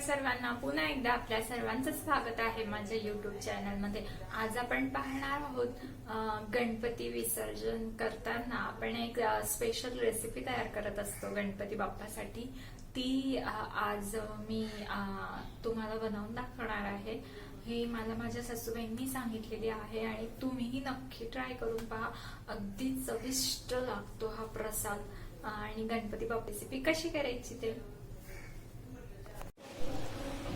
सर्वांना पुन्हा एकदा आपल्या सर्वांचं स्वागत आहे माझ्या युट्यूब चॅनलमध्ये आज आपण पाहणार आहोत गणपती विसर्जन करताना आपण एक स्पेशल रेसिपी तयार करत असतो गणपती बाप्पासाठी. ती आज मी तुम्हाला बनवून दाखवणार आहे. हे मला माझ्या सासूबाईंनी सांगितलेली आहे आणि तुम्हीही नक्की ट्राय करून पहा. अगदी चविष्ट लागतो हा प्रसाद. आणि गणपती बाप्पा रेसिपी कशी करायची ते?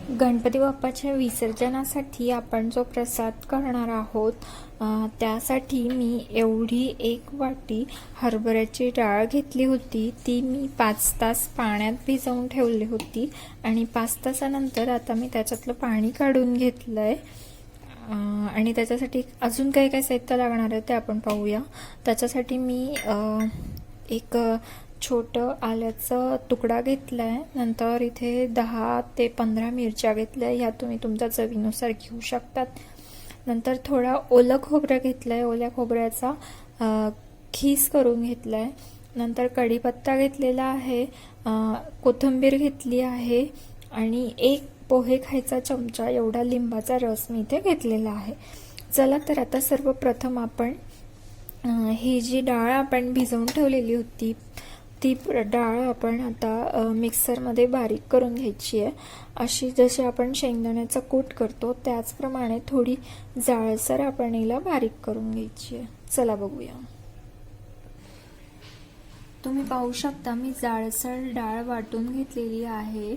गणपती बाप्पाच्या विसर्जनासाठी आपण जो प्रसाद करणार आहोत त्यासाठी मी एवढी एक वाटी हरभऱ्याची डाळ घेतली होती. ती मी पाच तास पाण्यात भिजवून ठेवली होती आणि पाच तासानंतर आता मी त्याच्यातलं पाणी काढून घेतलं आहे आणि त्याच्यासाठी अजून काही काही साहित्य लागणार आहे ते आपण पाहूया. त्याच्यासाठी मी एक छोटं आल्याचा तुकडा घेतलाय. नंतर इथे दहा ते पंधरा मिरच्या घेतल्या. ह्या तुम्ही तुमच्या चवीनुसार घेऊ शकतात. नंतर थोडा ओलं खोबरं घेतलंय. ओल्या खोबऱ्याचा खीस करून घेतलाय. नंतर कढीपत्ता घेतलेला आहे. कोथिंबीर घेतली आहे. आणि एक पोहे खायचा चमचा एवढा लिंबाचा रस मी इथे घेतलेला आहे. चला तर आता सर्वप्रथम आपण ही जी डाळ आपण भिजवून ठेवलेली होती ती प्र- डाळ आपण आता मिक्सरमध्ये बारीक करून घ्यायची आहे. अशी जशी आपण शेंगदाण्याचा कूट करतो त्याचप्रमाणे थोडी जाळसर आपण हिला बारीक करून घ्यायची आहे. चला बघूया. तुम्ही पाहू शकता मी जाळसर डाळ वाटून घेतलेली आहे.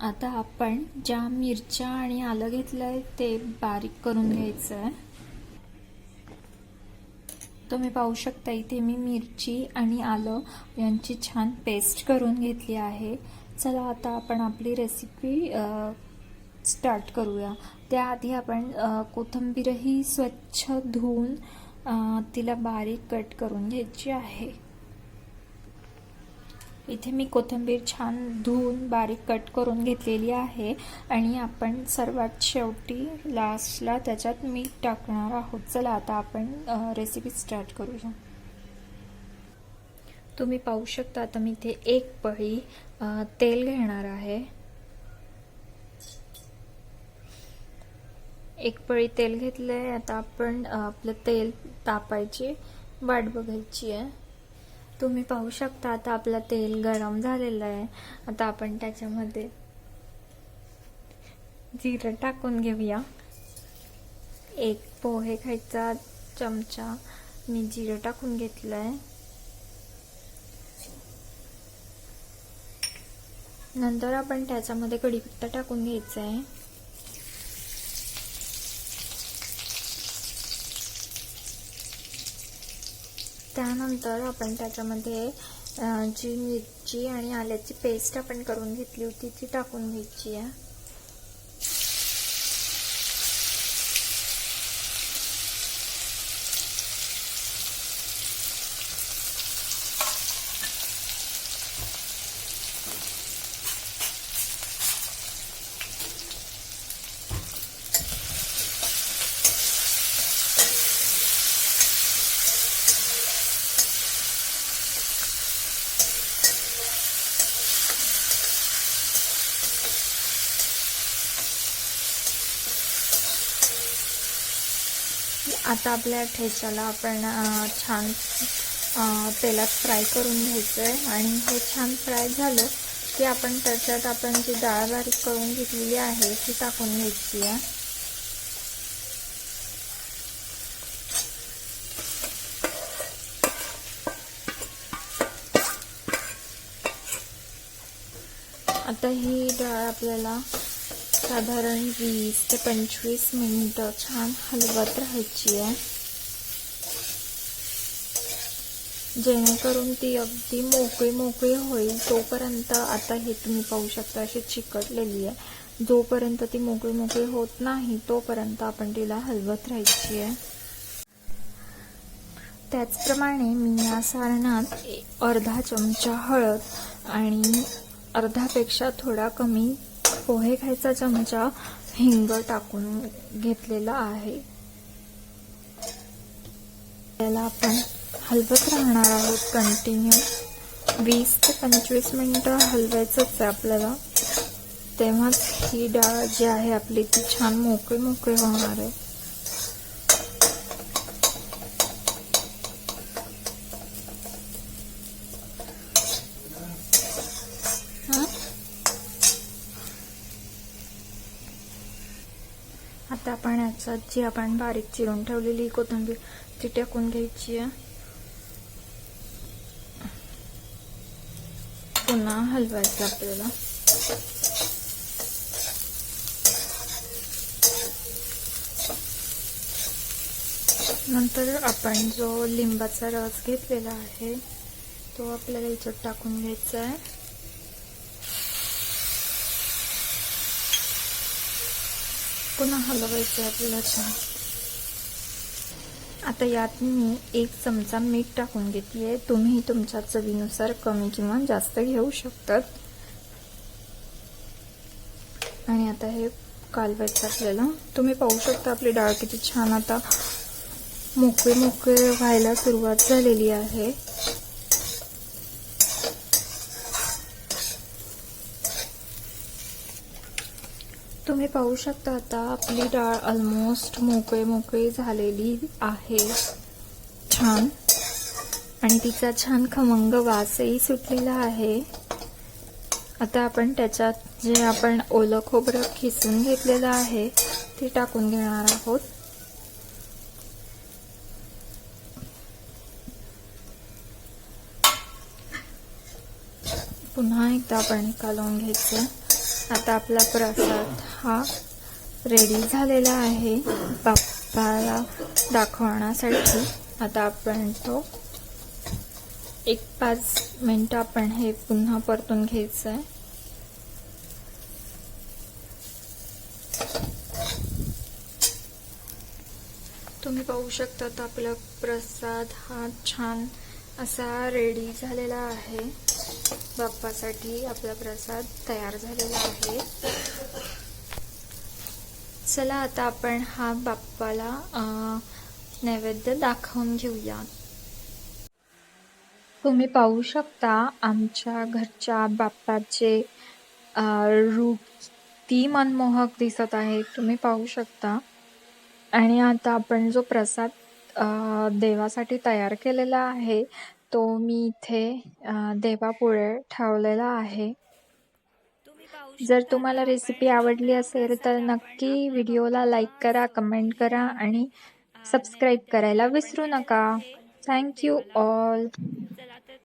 आता आपण ज्या मिरच्या आणि आलं घेतलंय ते बारीक करून घ्यायचं आहे. तुम्ही पाहू शकता इथे मी मिरची आणि आलं यांची छान पेस्ट करून घेतली आहे. चला आता आपण आपली रेसिपी स्टार्ट करूया. त्याआधी आपण कोथंबीरही कोथिंबीरही स्वच्छ धुवून तिला बारीक कट करून घ्यायची आहे. इथे मी कोथिंबीर छान धुवून बारीक कट करून घेतलेली आहे आणि आपण सर्वात शेवटी लास्टला त्याच्यात मीठ टाकणार आहोत. चला आता आपण रेसिपी स्टार्ट करूया. तुम्ही पाहू शकता आता मी इथे एक पळी तेल घेणार आहे. एक पळी तेल घेतलंय. आता आपण आपलं तेल तापायची वाट बघायची आहे. तुम्ही पाहू शकता आता आपलं तेल गरम झालेलं आहे. आता आपण त्याच्यामध्ये जिरं टाकून घेऊया. एक पोहे खायचा चमचा. मी जिरं टाकून घेतलं आहे नंतर आपण त्याच्यामध्ये कढीपत्ता टाकून घ्यायचा आहे त्यानंतर आपण त्याच्यामध्ये जी मिरची आणि आल्याची पेस्ट आपण करून घेतली होती ती टाकून घ्यायची आहे. आता आपल्या ठेच्याला आपण छान तेलात फ्राय करून घ्यायचं आहे आणि हे छान फ्राय झालं की आपण त्याच्यात आपण जी डाळ बारीक करून घेतलेली आहे ती टाकून घ्यायची आहे. आता ही डाळ आपल्याला साधारण वीस ते पंचवीस मिनिटं छान हलवत राहायची आहे. जेणेकरून ती अगदी मोकळी मोकळी होईल तोपर्यंत आता हे तुम्ही पाहू शकता अशी चिकटलेली आहे. जोपर्यंत ती मोकळी मोकळी होत नाही तोपर्यंत आपण तिला हलवत राहायची आहे. त्याचप्रमाणे मी या सारणात अर्धा चमचा हळद आणि अर्धापेक्षा थोडा कमी पोहे खायचा चमचा हिंग टाकून घेतलेला आहे. त्याला आपण हलवत राहणार आहोत कंटिन्यू वीस ते पंचवीस मिनिटं हलवायचंच आहे आपल्याला. तेव्हाच ही डाळ जी आहे आपली ती छान मोकळी मोकळी होणार आहे हं? आता आपण याच्यात जी आपण बारीक चिरून ठेवलेली कोथिंबीर ती टाकून घ्यायची आहे. पुन्हा हलवायचं आपल्याला. नंतर आपण जो लिंबाचा रस घेतलेला आहे तो आपल्याला याच्यात टाकून घ्यायचा आहे. पुन्हा हलवायचं आहे आपल्याला छान आता यात मी एक चमचा मीठ टाकून घेतली तुम्ही तुमच्या चवीनुसार कमी किंवा जास्त घेऊ शकतात. आणि आता हे कालवायचं आपल्याला. तुम्ही पाहू शकता आपली डाळ किती छान आता मोकळे मोकळे व्हायला सुरुवात झालेली आहे. तुम्ही पाहू शकता आता आपली डाळ ऑलमोस्ट मोकळे मोकळी झालेली आहे. छान. आणि तिचा छान खमंग वासही सुटलेला आहे. आता आपण त्याच्यात जे आपण ओलं खोबरं खिसून घेतलेलं आहे ते टाकून घेणार आहोत. पुन्हा एकदा आपण कालवून घ्यायचं. आता आपला प्रसाद हा रेडी झालेला आहे. बाप्पाला दाखवण्यासाठी आता आपण तो एक पाच मिनटं आपण हे पुन्हा परतून घ्यायचं आहे तुम्ही पाहू शकता तर आपला प्रसाद हा छान असा रेडी झालेला आहे. बाप्पासाठी आपला प्रसाद तयार झालेला आहे. चला आता आपण हा बाप्पाला नैवेद्य दाखवून घेऊया. तुम्ही पाहू शकता आमच्या घरच्या बाप्पाचे रूप ती मनमोहक दिसत आहे. तुम्ही पाहू शकता. आणि आता आपण जो प्रसाद देवासाठी तयार केलेला आहे तो मी इथे देवापुढे ठेवलेला आहे. जर तुम्हाला रेसिपी आवडली असेल तर नक्की व्हिडिओला लाईक करा कमेंट करा आणि सबस्क्राईब करायला विसरू नका. Thank you all